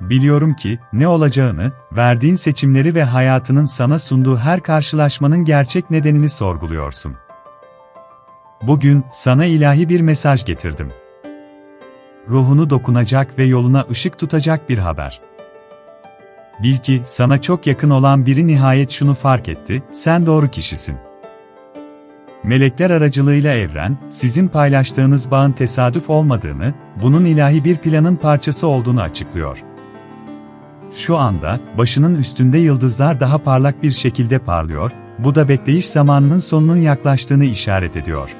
Biliyorum ki, ne olacağını, verdiğin seçimleri ve hayatının sana sunduğu her karşılaşmanın gerçek nedenini sorguluyorsun. Bugün, sana ilahi bir mesaj getirdim. Ruhunu dokunacak ve yoluna ışık tutacak bir haber. Bil ki, sana çok yakın olan biri nihayet şunu fark etti, sen doğru kişisin. Melekler aracılığıyla evren, sizin paylaştığınız bağın tesadüf olmadığını, bunun ilahi bir planın parçası olduğunu açıklıyor. Şu anda, başının üstünde yıldızlar daha parlak bir şekilde parlıyor, bu da bekleyiş zamanının sonunun yaklaştığını işaret ediyor.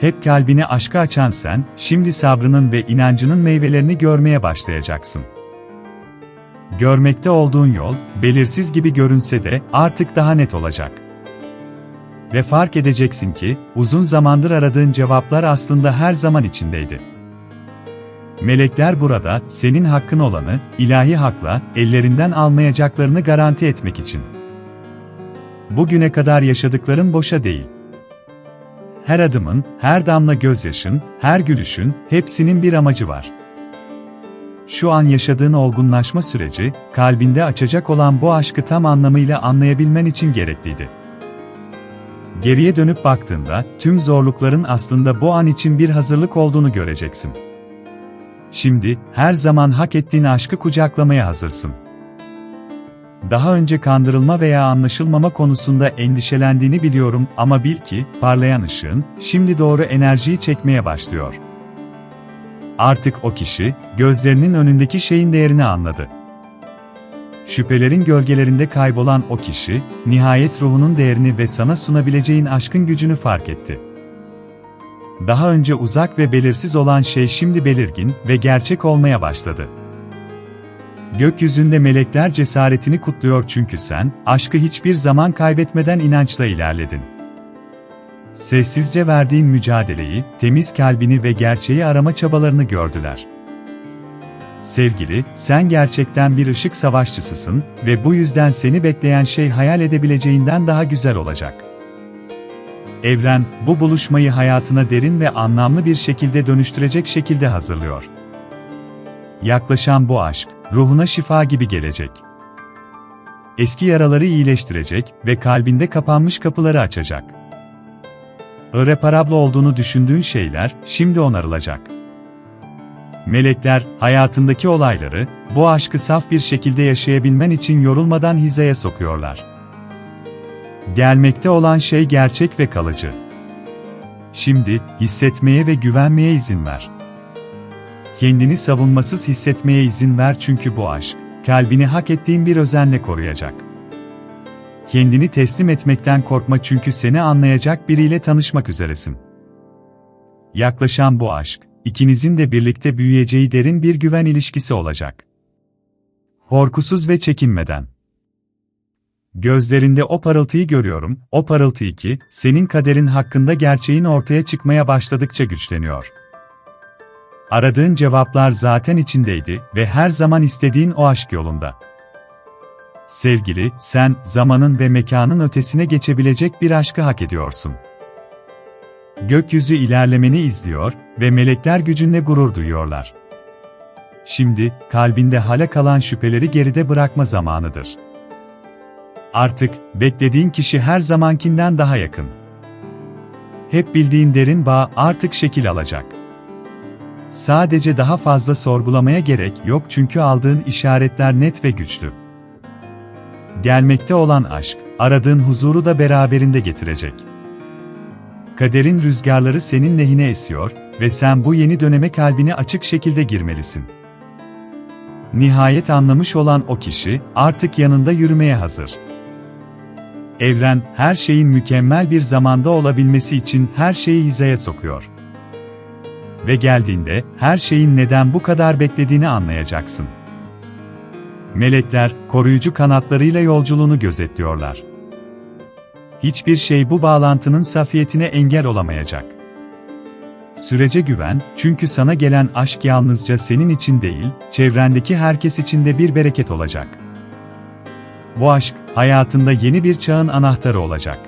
Hep kalbini aşka açan sen, şimdi sabrının ve inancının meyvelerini görmeye başlayacaksın. Görmekte olduğun yol, belirsiz gibi görünse de artık daha net olacak. Ve fark edeceksin ki, uzun zamandır aradığın cevaplar aslında her zaman içindeydi. Melekler burada, senin hakkın olanı, ilahi hakla, ellerinden almayacaklarını garanti etmek için. Bugüne kadar yaşadıkların boşa değil. Her adımın, her damla gözyaşın, her gülüşün, hepsinin bir amacı var. Şu an yaşadığın olgunlaşma süreci, kalbinde açacak olan bu aşkı tam anlamıyla anlayabilmen için gerekliydi. Geriye dönüp baktığında, tüm zorlukların aslında bu an için bir hazırlık olduğunu göreceksin. Şimdi, her zaman hak ettiğin aşkı kucaklamaya hazırsın. Daha önce kandırılma veya anlaşılmama konusunda endişelendiğini biliyorum ama bil ki, parlayan ışığın, şimdi doğru enerjiyi çekmeye başlıyor. Artık o kişi, gözlerinin önündeki şeyin değerini anladı. Şüphelerin gölgelerinde kaybolan o kişi, nihayet ruhunun değerini ve sana sunabileceğin aşkın gücünü fark etti. Daha önce uzak ve belirsiz olan şey şimdi belirgin ve gerçek olmaya başladı. Gökyüzünde melekler cesaretini kutluyor çünkü sen, aşkı hiçbir zaman kaybetmeden inançla ilerledin. Sessizce verdiğin mücadeleyi, temiz kalbini ve gerçeği arama çabalarını gördüler. Sevgili, sen gerçekten bir ışık savaşçısısın ve bu yüzden seni bekleyen şey hayal edebileceğinden daha güzel olacak. Evren, bu buluşmayı hayatına derin ve anlamlı bir şekilde dönüştürecek şekilde hazırlıyor. Yaklaşan bu aşk, ruhuna şifa gibi gelecek. Eski yaraları iyileştirecek ve kalbinde kapanmış kapıları açacak. Irreparable olduğunu düşündüğün şeyler, şimdi onarılacak. Melekler, hayatındaki olayları, bu aşkı saf bir şekilde yaşayabilmen için yorulmadan hizaya sokuyorlar. Gelmekte olan şey gerçek ve kalıcı. Şimdi, hissetmeye ve güvenmeye izin ver. Kendini savunmasız hissetmeye izin ver çünkü bu aşk, kalbini hak ettiğin bir özenle koruyacak. Kendini teslim etmekten korkma çünkü seni anlayacak biriyle tanışmak üzeresin. Yaklaşan bu aşk, ikinizin de birlikte büyüyeceği derin bir güven ilişkisi olacak. Korkusuz ve çekinmeden. Gözlerinde o parıltıyı görüyorum, o parıltı ki, senin kaderin hakkında gerçeğin ortaya çıkmaya başladıkça güçleniyor. Aradığın cevaplar zaten içindeydi ve her zaman istediğin o aşk yolunda. Sevgili, sen, zamanın ve mekanın ötesine geçebilecek bir aşkı hak ediyorsun. Gökyüzü ilerlemeni izliyor ve melekler gücünle gurur duyuyorlar. Şimdi, kalbinde hala kalan şüpheleri geride bırakma zamanıdır. Artık, beklediğin kişi her zamankinden daha yakın. Hep bildiğin derin bağ artık şekil alacak. Sadece daha fazla sorgulamaya gerek yok çünkü aldığın işaretler net ve güçlü. Gelmekte olan aşk, aradığın huzuru da beraberinde getirecek. Kaderin rüzgarları senin lehine esiyor ve sen bu yeni döneme kalbini açık şekilde girmelisin. Nihayet anlamış olan o kişi, artık yanında yürümeye hazır. Evren, her şeyin mükemmel bir zamanda olabilmesi için her şeyi hizaya sokuyor. Ve geldiğinde, her şeyin neden bu kadar beklediğini anlayacaksın. Melekler, koruyucu kanatlarıyla yolculuğunu gözetliyorlar. Hiçbir şey bu bağlantının safiyetine engel olamayacak. Sürece güven, çünkü sana gelen aşk yalnızca senin için değil, çevrendeki herkes için de bir bereket olacak. Bu aşk, hayatında yeni bir çağın anahtarı olacak.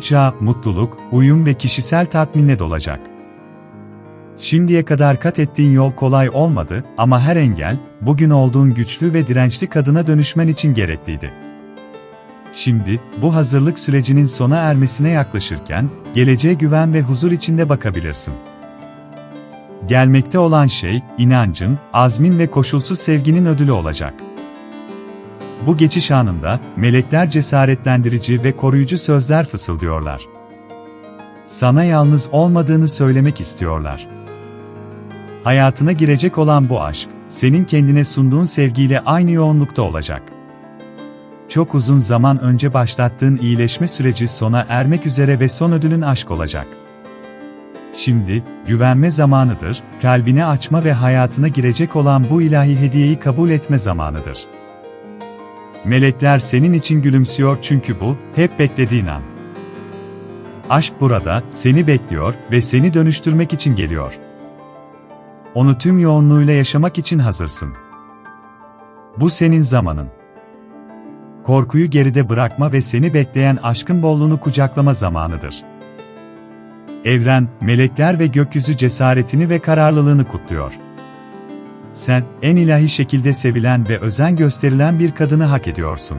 Çağ, mutluluk, uyum ve kişisel tatminle dolacak. Şimdiye kadar kat ettiğin yol kolay olmadı ama her engel, bugün olduğun güçlü ve dirençli kadına dönüşmen için gerekliydi. Şimdi, bu hazırlık sürecinin sona ermesine yaklaşırken, geleceğe güven ve huzur içinde bakabilirsin. Gelmekte olan şey, inancın, azmin ve koşulsuz sevginin ödülü olacak. Bu geçiş anında, melekler cesaretlendirici ve koruyucu sözler fısıldıyorlar. Sana yalnız olmadığını söylemek istiyorlar. Hayatına girecek olan bu aşk, senin kendine sunduğun sevgiyle aynı yoğunlukta olacak. Çok uzun zaman önce başlattığın iyileşme süreci sona ermek üzere ve son ödülün aşk olacak. Şimdi, güvenme zamanıdır, kalbini açma ve hayatına girecek olan bu ilahi hediyeyi kabul etme zamanıdır. Melekler senin için gülümsüyor çünkü bu, hep beklediğin an. Aşk burada, seni bekliyor ve seni dönüştürmek için geliyor. Onu tüm yoğunluğuyla yaşamak için hazırsın. Bu senin zamanın. Korkuyu geride bırakma ve seni bekleyen aşkın bolluğunu kucaklama zamanıdır. Evren, melekler ve gökyüzü cesaretini ve kararlılığını kutluyor. Sen, en ilahi şekilde sevilen ve özen gösterilen bir kadını hak ediyorsun.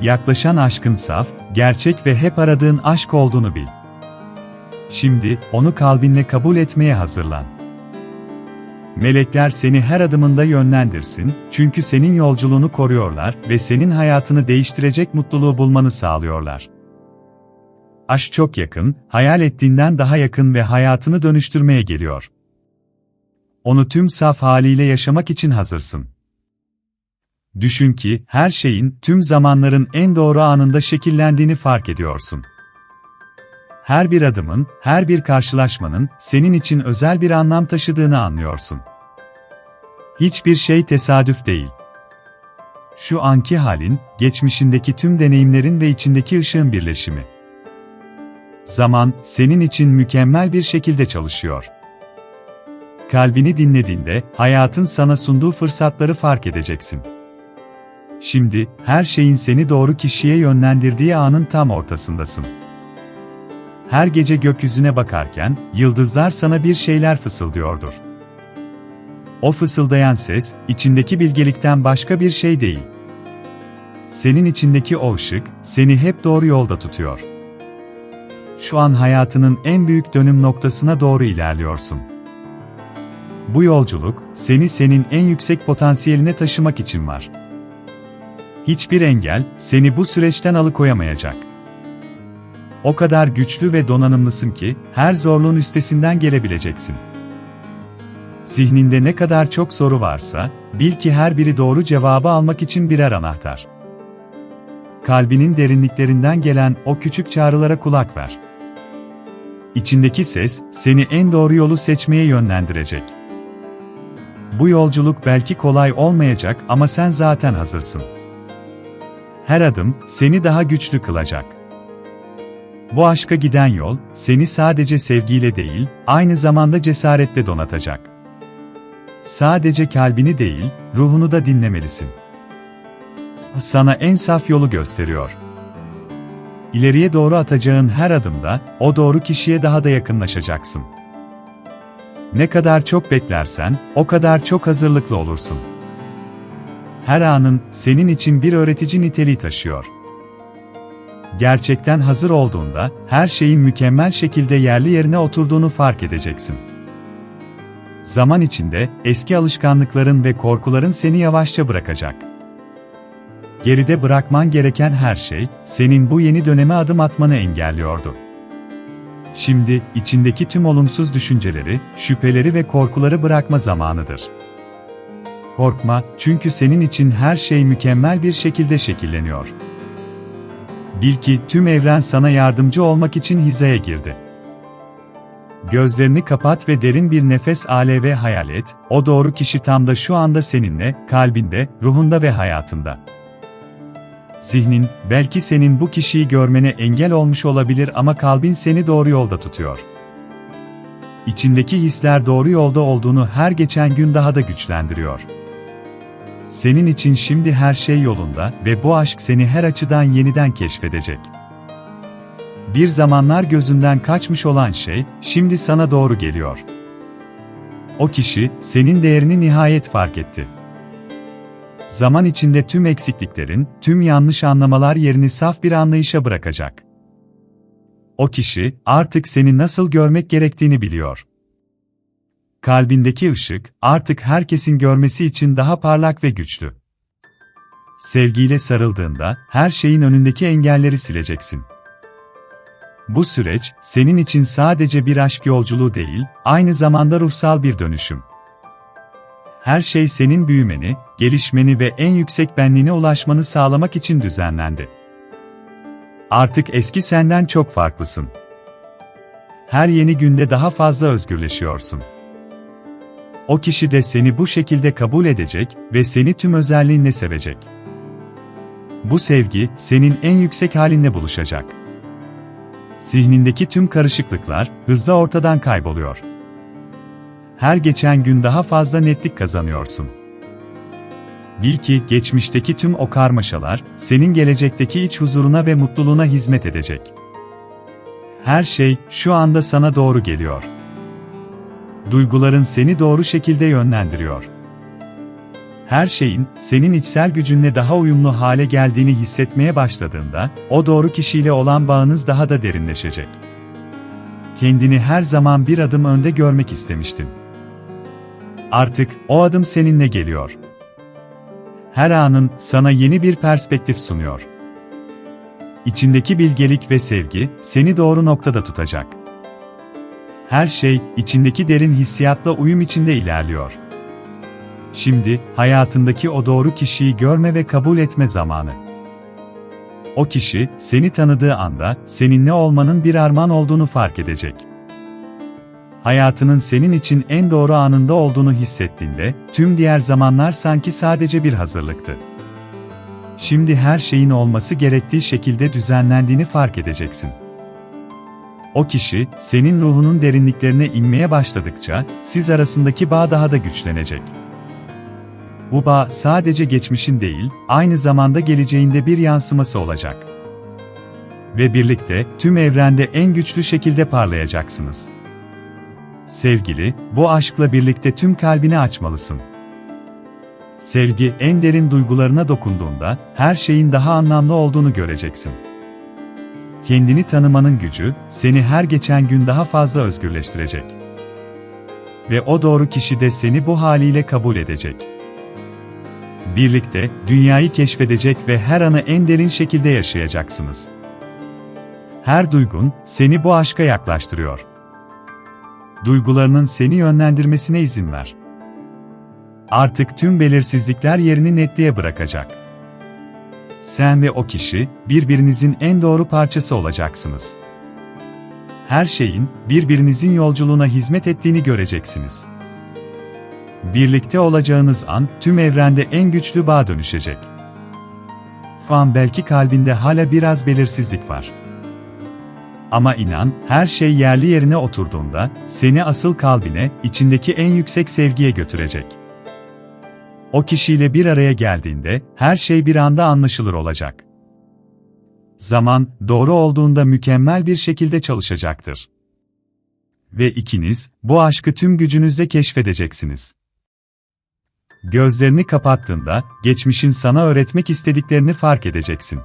Yaklaşan aşkın saf, gerçek ve hep aradığın aşk olduğunu bil. Şimdi, onu kalbinle kabul etmeye hazırlan. Melekler seni her adımında yönlendirsin, çünkü senin yolculuğunu koruyorlar ve senin hayatını değiştirecek mutluluğu bulmanı sağlıyorlar. Aşk çok yakın, hayal ettiğinden daha yakın ve hayatını dönüştürmeye geliyor. Onu tüm saf haliyle yaşamak için hazırsın. Düşün ki, her şeyin, tüm zamanların en doğru anında şekillendiğini fark ediyorsun. Her bir adımın, her bir karşılaşmanın, senin için özel bir anlam taşıdığını anlıyorsun. Hiçbir şey tesadüf değil. Şu anki halin, geçmişindeki tüm deneyimlerin ve içindeki ışığın birleşimi. Zaman, senin için mükemmel bir şekilde çalışıyor. Kalbini dinlediğinde, hayatın sana sunduğu fırsatları fark edeceksin. Şimdi, her şeyin seni doğru kişiye yönlendirdiği anın tam ortasındasın. Her gece gökyüzüne bakarken, yıldızlar sana bir şeyler fısıldıyordur. O fısıldayan ses, içindeki bilgelikten başka bir şey değil. Senin içindeki o ışık, seni hep doğru yolda tutuyor. Şu an hayatının en büyük dönüm noktasına doğru ilerliyorsun. Bu yolculuk, seni senin en yüksek potansiyeline taşımak için var. Hiçbir engel, seni bu süreçten alıkoyamayacak. O kadar güçlü ve donanımlısın ki, her zorluğun üstesinden gelebileceksin. Zihninde ne kadar çok soru varsa, bil ki her biri doğru cevabı almak için birer anahtar. Kalbinin derinliklerinden gelen o küçük çağrılara kulak ver. İçindeki ses, seni en doğru yolu seçmeye yönlendirecek. Bu yolculuk belki kolay olmayacak ama sen zaten hazırsın. Her adım, seni daha güçlü kılacak. Bu aşka giden yol, seni sadece sevgiyle değil, aynı zamanda cesaretle donatacak. Sadece kalbini değil, ruhunu da dinlemelisin. Sana en saf yolu gösteriyor. İleriye doğru atacağın her adımda, o doğru kişiye daha da yakınlaşacaksın. Ne kadar çok beklersen, o kadar çok hazırlıklı olursun. Her anın, senin için bir öğretici niteliği taşıyor. Gerçekten hazır olduğunda, her şeyin mükemmel şekilde yerli yerine oturduğunu fark edeceksin. Zaman içinde, eski alışkanlıkların ve korkuların seni yavaşça bırakacak. Geride bırakman gereken her şey, senin bu yeni döneme adım atmanı engelliyordu. Şimdi, içindeki tüm olumsuz düşünceleri, şüpheleri ve korkuları bırakma zamanıdır. Korkma, çünkü senin için her şey mükemmel bir şekilde şekilleniyor. Bil ki tüm evren sana yardımcı olmak için hizaya girdi. Gözlerini kapat ve derin bir nefes ale ve hayal et, o doğru kişi tam da şu anda seninle, kalbinde, ruhunda ve hayatında. Zihnin, belki senin bu kişiyi görmene engel olmuş olabilir ama kalbin seni doğru yolda tutuyor. İçindeki hisler doğru yolda olduğunu her geçen gün daha da güçlendiriyor. Senin için şimdi her şey yolunda ve bu aşk seni her açıdan yeniden keşfedecek. bir zamanlar gözünden kaçmış olan şey, şimdi sana doğru geliyor. O kişi, senin değerini nihayet fark etti. Zaman içinde tüm eksikliklerin, tüm yanlış anlamalar yerini saf bir anlayışa bırakacak. O kişi, artık seni nasıl görmek gerektiğini biliyor. Kalbindeki ışık, artık herkesin görmesi için daha parlak ve güçlü. Sevgiyle sarıldığında, her şeyin önündeki engelleri sileceksin. Bu süreç, senin için sadece bir aşk yolculuğu değil, aynı zamanda ruhsal bir dönüşüm. Her şey senin büyümeni, gelişmeni ve en yüksek benliğine ulaşmanı sağlamak için düzenlendi. Artık eski senden çok farklısın. Her yeni günde daha fazla özgürleşiyorsun. O kişi de seni bu şekilde kabul edecek ve seni tüm özelliğinle sevecek. Bu sevgi, senin en yüksek halinle buluşacak. Zihnindeki tüm karışıklıklar, hızla ortadan kayboluyor. Her geçen gün daha fazla netlik kazanıyorsun. Bil ki, geçmişteki tüm o karmaşalar, senin gelecekteki iç huzuruna ve mutluluğuna hizmet edecek. Her şey, şu anda sana doğru geliyor. Duyguların seni doğru şekilde yönlendiriyor her şeyin senin içsel gücünle daha uyumlu hale geldiğini hissetmeye başladığında, o doğru kişiyle olan bağınız daha da derinleşecek. Kendini her zaman bir adım önde görmek istemiştin. Artık o adım seninle geliyor. Her anın sana yeni bir perspektif sunuyor. İçindeki bilgelik ve sevgi seni doğru noktada tutacak. Her şey içindeki derin hissiyatla uyum içinde ilerliyor. Şimdi, hayatındaki o doğru kişiyi görme ve kabul etme zamanı. O kişi, seni tanıdığı anda, seninle olmanın bir armağan olduğunu fark edecek. Hayatının senin için en doğru anında olduğunu hissettiğinde, tüm diğer zamanlar sanki sadece bir hazırlıktı. Şimdi her şeyin olması gerektiği şekilde düzenlendiğini fark edeceksin. O kişi, senin ruhunun derinliklerine inmeye başladıkça, siz arasındaki bağ daha da güçlenecek. Bu bağ sadece geçmişin değil, aynı zamanda geleceğinde bir yansıması olacak. Ve birlikte tüm evrende en güçlü şekilde parlayacaksınız. Sevgili, bu aşkla birlikte tüm kalbini açmalısın. Sevgi en derin duygularına dokunduğunda her şeyin daha anlamlı olduğunu göreceksin. Kendini tanımanın gücü seni her geçen gün daha fazla özgürleştirecek. Ve o doğru kişi de seni bu haliyle kabul edecek. Birlikte dünyayı keşfedecek ve her anı en derin şekilde yaşayacaksınız. Her duygun seni bu aşka yaklaştırıyor. Duygularının seni yönlendirmesine izin ver. Artık tüm belirsizlikler yerini netliğe bırakacak. Sen ve o kişi birbirinizin en doğru parçası olacaksınız. Her şeyin birbirinizin yolculuğuna hizmet ettiğini göreceksiniz. Birlikte olacağınız an tüm evrende en güçlü bağ dönüşecek. Şu an belki kalbinde hala biraz belirsizlik var. Ama inan, her şey yerli yerine oturduğunda, seni asıl kalbine, içindeki en yüksek sevgiye götürecek. O kişiyle bir araya geldiğinde, her şey bir anda anlaşılır olacak. Zaman, doğru olduğunda mükemmel bir şekilde çalışacaktır. Ve ikiniz, bu aşkı tüm gücünüzle keşfedeceksiniz. Gözlerini kapattığında, geçmişin sana öğretmek istediklerini fark edeceksin.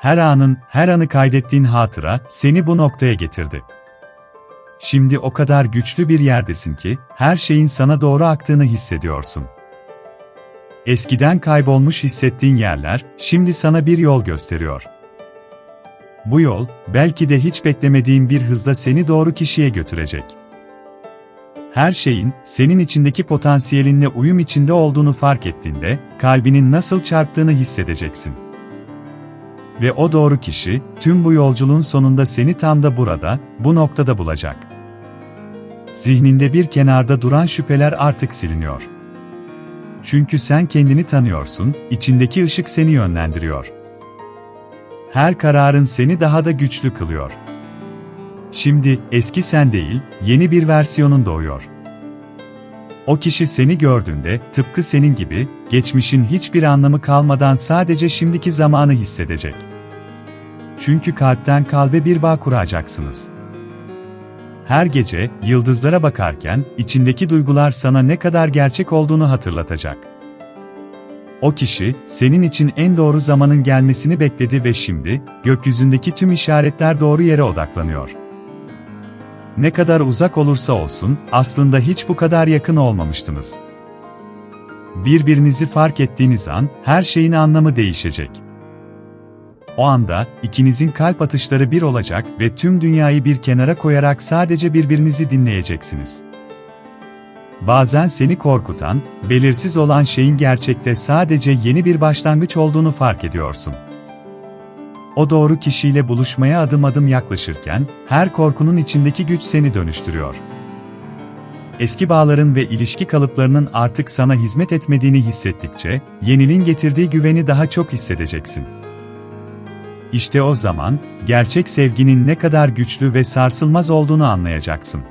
Her anın, her anı kaydettiğin hatıra, seni bu noktaya getirdi. Şimdi o kadar güçlü bir yerdesin ki, her şeyin sana doğru aktığını hissediyorsun. Eskiden kaybolmuş hissettiğin yerler, şimdi sana bir yol gösteriyor. Bu yol, belki de hiç beklemediğin bir hızla seni doğru kişiye götürecek her şeyin senin içindeki potansiyelinle uyum içinde olduğunu fark ettiğinde kalbinin nasıl çarptığını hissedeceksin. Ve o doğru kişi tüm bu yolculuğun sonunda seni tam da burada, bu noktada bulacak. Zihninde bir kenarda duran şüpheler artık siliniyor. Çünkü sen kendini tanıyorsun, içindeki ışık seni yönlendiriyor. Her kararın seni daha da güçlü kılıyor. Şimdi eski sen değil, yeni bir versiyonun doğuyor. O kişi seni gördüğünde tıpkı senin gibi geçmişin hiçbir anlamı kalmadan sadece şimdiki zamanı hissedecek. Çünkü kalpten kalbe bir bağ kuracaksınız. Her gece, yıldızlara bakarken, içindeki duygular sana ne kadar gerçek olduğunu hatırlatacak. O kişi, senin için en doğru zamanın gelmesini bekledi ve şimdi, gökyüzündeki tüm işaretler doğru yere odaklanıyor. Ne kadar uzak olursa olsun, aslında hiç bu kadar yakın olmamıştınız. Birbirinizi fark ettiğiniz an, her şeyin anlamı değişecek. O anda, ikinizin kalp atışları bir olacak ve tüm dünyayı bir kenara koyarak sadece birbirinizi dinleyeceksiniz. Bazen seni korkutan, belirsiz olan şeyin gerçekte sadece yeni bir başlangıç olduğunu fark ediyorsun. O doğru kişiyle buluşmaya adım adım yaklaşırken, her korkunun içindeki güç seni dönüştürüyor. Eski bağların ve ilişki kalıplarının artık sana hizmet etmediğini hissettikçe, yeniliğin getirdiği güveni daha çok hissedeceksin. İşte o zaman, gerçek sevginin ne kadar güçlü ve sarsılmaz olduğunu anlayacaksın.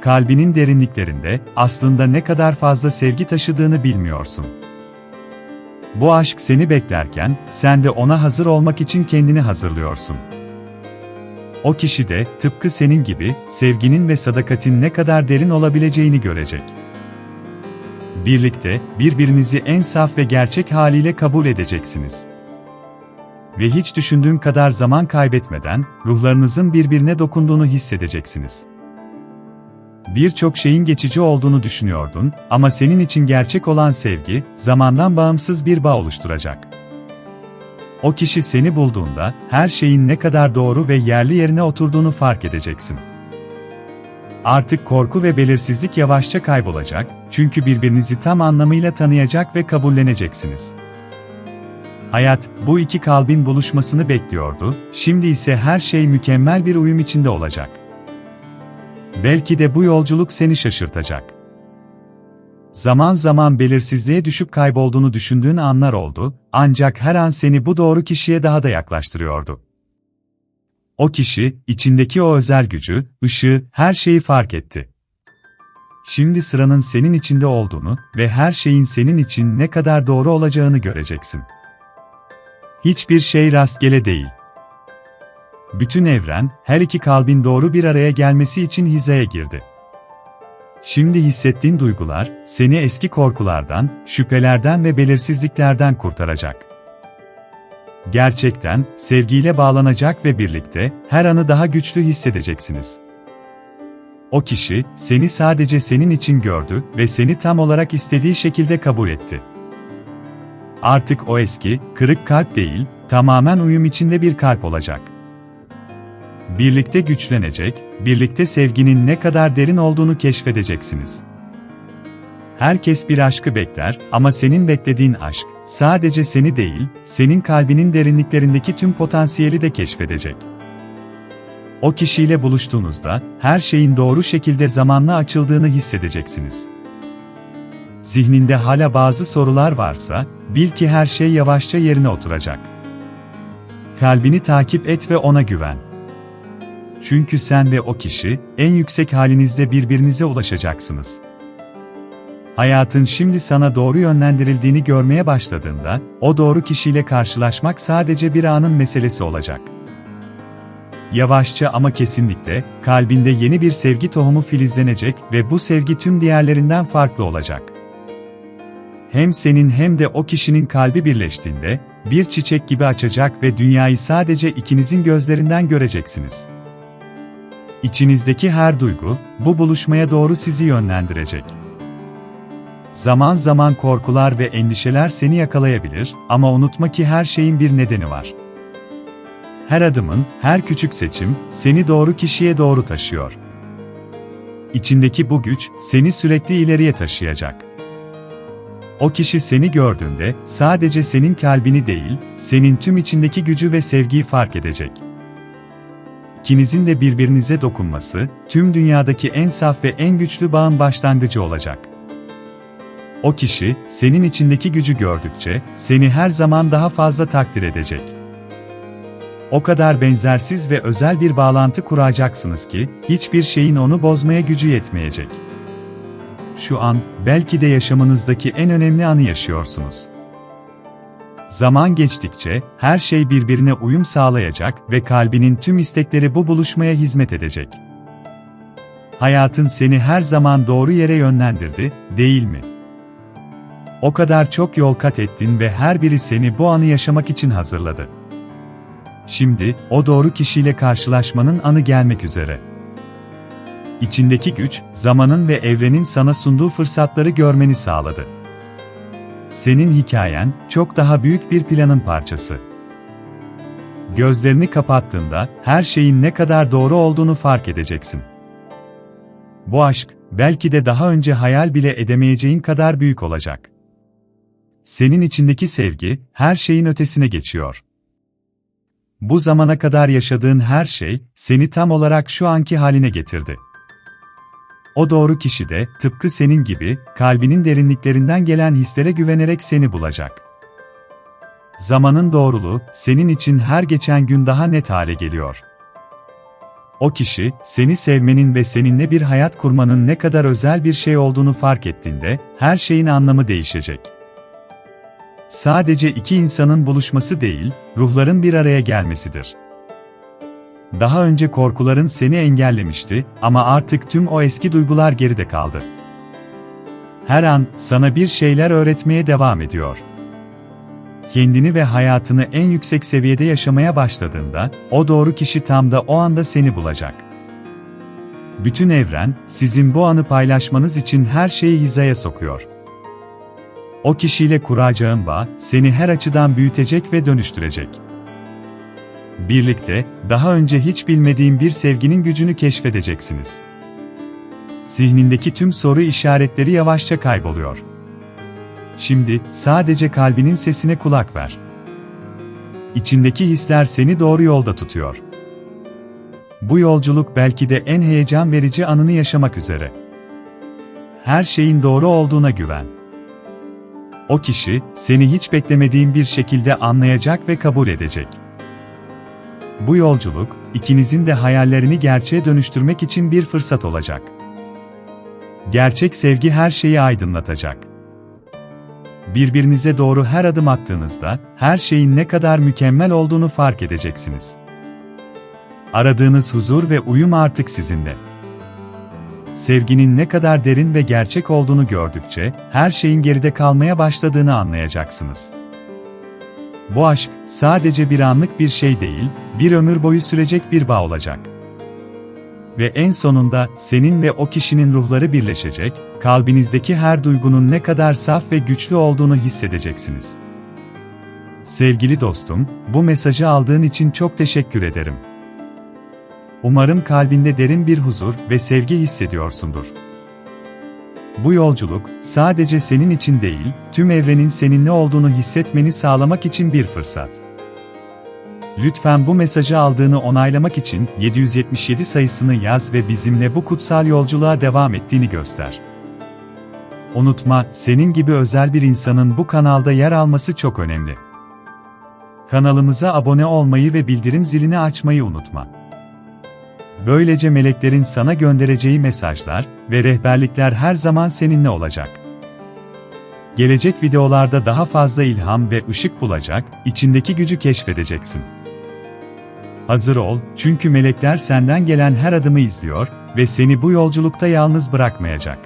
Kalbinin derinliklerinde, aslında ne kadar fazla sevgi taşıdığını bilmiyorsun. Bu aşk seni beklerken, sen de ona hazır olmak için kendini hazırlıyorsun. O kişi de, tıpkı senin gibi, sevginin ve sadakatin ne kadar derin olabileceğini görecek. Birlikte, birbirinizi en saf ve gerçek haliyle kabul edeceksiniz. Ve hiç düşündüğün kadar zaman kaybetmeden, ruhlarınızın birbirine dokunduğunu hissedeceksiniz. Birçok şeyin geçici olduğunu düşünüyordun ama senin için gerçek olan sevgi, zamandan bağımsız bir bağ oluşturacak. O kişi seni bulduğunda, her şeyin ne kadar doğru ve yerli yerine oturduğunu fark edeceksin. Artık korku ve belirsizlik yavaşça kaybolacak, çünkü birbirinizi tam anlamıyla tanıyacak ve kabulleneceksiniz. Hayat, bu iki kalbin buluşmasını bekliyordu, şimdi ise her şey mükemmel bir uyum içinde olacak. Belki de bu yolculuk seni şaşırtacak. Zaman zaman belirsizliğe düşüp kaybolduğunu düşündüğün anlar oldu, ancak her an seni bu doğru kişiye daha da yaklaştırıyordu. O kişi, içindeki o özel gücü, ışığı, her şeyi fark etti. Şimdi sıranın senin içinde olduğunu ve her şeyin senin için ne kadar doğru olacağını göreceksin. Hiçbir şey rastgele değil. Bütün evren, her iki kalbin doğru bir araya gelmesi için hizaya girdi. Şimdi hissettiğin duygular, seni eski korkulardan, şüphelerden ve belirsizliklerden kurtaracak. Gerçekten, sevgiyle bağlanacak ve birlikte, her anı daha güçlü hissedeceksiniz. O kişi, seni sadece senin için gördü ve seni tam olarak istediği şekilde kabul etti. Artık o eski, kırık kalp değil, tamamen uyum içinde bir kalp olacak. Birlikte güçlenecek, birlikte sevginin ne kadar derin olduğunu keşfedeceksiniz. Herkes bir aşkı bekler ama senin beklediğin aşk, sadece seni değil, senin kalbinin derinliklerindeki tüm potansiyeli de keşfedecek. O kişiyle buluştuğunuzda, her şeyin doğru şekilde zamanla açıldığını hissedeceksiniz. Zihninde hala bazı sorular varsa, bil ki her şey yavaşça yerine oturacak. Kalbini takip et ve ona güven. Çünkü sen ve o kişi, en yüksek halinizde birbirinize ulaşacaksınız. Hayatın şimdi sana doğru yönlendirildiğini görmeye başladığında, o doğru kişiyle karşılaşmak sadece bir anın meselesi olacak. Yavaşça ama kesinlikle, kalbinde yeni bir sevgi tohumu filizlenecek ve bu sevgi tüm diğerlerinden farklı olacak. Hem senin hem de o kişinin kalbi birleştiğinde, bir çiçek gibi açacak ve dünyayı sadece ikinizin gözlerinden göreceksiniz. İçinizdeki her duygu, bu buluşmaya doğru sizi yönlendirecek. Zaman zaman korkular ve endişeler seni yakalayabilir ama unutma ki her şeyin bir nedeni var. Her adımın, her küçük seçim, seni doğru kişiye doğru taşıyor. İçindeki bu güç, seni sürekli ileriye taşıyacak. O kişi seni gördüğünde, sadece senin kalbini değil, senin tüm içindeki gücü ve sevgiyi fark edecek ikinizin de birbirinize dokunması, tüm dünyadaki en saf ve en güçlü bağın başlangıcı olacak. O kişi, senin içindeki gücü gördükçe, seni her zaman daha fazla takdir edecek. O kadar benzersiz ve özel bir bağlantı kuracaksınız ki, hiçbir şeyin onu bozmaya gücü yetmeyecek. Şu an, belki de yaşamınızdaki en önemli anı yaşıyorsunuz. Zaman geçtikçe her şey birbirine uyum sağlayacak ve kalbinin tüm istekleri bu buluşmaya hizmet edecek. Hayatın seni her zaman doğru yere yönlendirdi, değil mi? O kadar çok yol kat ettin ve her biri seni bu anı yaşamak için hazırladı. Şimdi, o doğru kişiyle karşılaşmanın anı gelmek üzere. İçindeki güç, zamanın ve evrenin sana sunduğu fırsatları görmeni sağladı. Senin hikayen, çok daha büyük bir planın parçası. Gözlerini kapattığında, her şeyin ne kadar doğru olduğunu fark edeceksin. Bu aşk, belki de daha önce hayal bile edemeyeceğin kadar büyük olacak. Senin içindeki sevgi, her şeyin ötesine geçiyor. Bu zamana kadar yaşadığın her şey, seni tam olarak şu anki haline getirdi. O doğru kişi de, tıpkı senin gibi, kalbinin derinliklerinden gelen hislere güvenerek seni bulacak. Zamanın doğruluğu, senin için her geçen gün daha net hale geliyor. O kişi, seni sevmenin ve seninle bir hayat kurmanın ne kadar özel bir şey olduğunu fark ettiğinde, her şeyin anlamı değişecek. Sadece iki insanın buluşması değil, ruhların bir araya gelmesidir. Daha önce korkuların seni engellemişti ama artık tüm o eski duygular geride kaldı. Her an sana bir şeyler öğretmeye devam ediyor. Kendini ve hayatını en yüksek seviyede yaşamaya başladığında, o doğru kişi tam da o anda seni bulacak. Bütün evren, sizin bu anı paylaşmanız için her şeyi hizaya sokuyor. O kişiyle kuracağın bağ, seni her açıdan büyütecek ve dönüştürecek. Birlikte, daha önce hiç bilmediğin bir sevginin gücünü keşfedeceksiniz. Zihnindeki tüm soru işaretleri yavaşça kayboluyor. Şimdi, sadece kalbinin sesine kulak ver. İçindeki hisler seni doğru yolda tutuyor. Bu yolculuk belki de en heyecan verici anını yaşamak üzere. Her şeyin doğru olduğuna güven. O kişi, seni hiç beklemediğin bir şekilde anlayacak ve kabul edecek. Bu yolculuk, ikinizin de hayallerini gerçeğe dönüştürmek için bir fırsat olacak. Gerçek sevgi her şeyi aydınlatacak. Birbirinize doğru her adım attığınızda, her şeyin ne kadar mükemmel olduğunu fark edeceksiniz. Aradığınız huzur ve uyum artık sizinle. Sevginin ne kadar derin ve gerçek olduğunu gördükçe, her şeyin geride kalmaya başladığını anlayacaksınız. Bu aşk, sadece bir anlık bir şey değil, bir ömür boyu sürecek bir bağ olacak. Ve en sonunda, senin ve o kişinin ruhları birleşecek, kalbinizdeki her duygunun ne kadar saf ve güçlü olduğunu hissedeceksiniz. Sevgili dostum, bu mesajı aldığın için çok teşekkür ederim. Umarım kalbinde derin bir huzur ve sevgi hissediyorsundur. Bu yolculuk, sadece senin için değil, tüm evrenin seninle olduğunu hissetmeni sağlamak için bir fırsat. Lütfen bu mesajı aldığını onaylamak için 777 sayısını yaz ve bizimle bu kutsal yolculuğa devam ettiğini göster. Unutma, senin gibi özel bir insanın bu kanalda yer alması çok önemli. Kanalımıza abone olmayı ve bildirim zilini açmayı unutma. Böylece meleklerin sana göndereceği mesajlar ve rehberlikler her zaman seninle olacak. Gelecek videolarda daha fazla ilham ve ışık bulacak, içindeki gücü keşfedeceksin. Hazır ol, çünkü melekler senden gelen her adımı izliyor ve seni bu yolculukta yalnız bırakmayacak.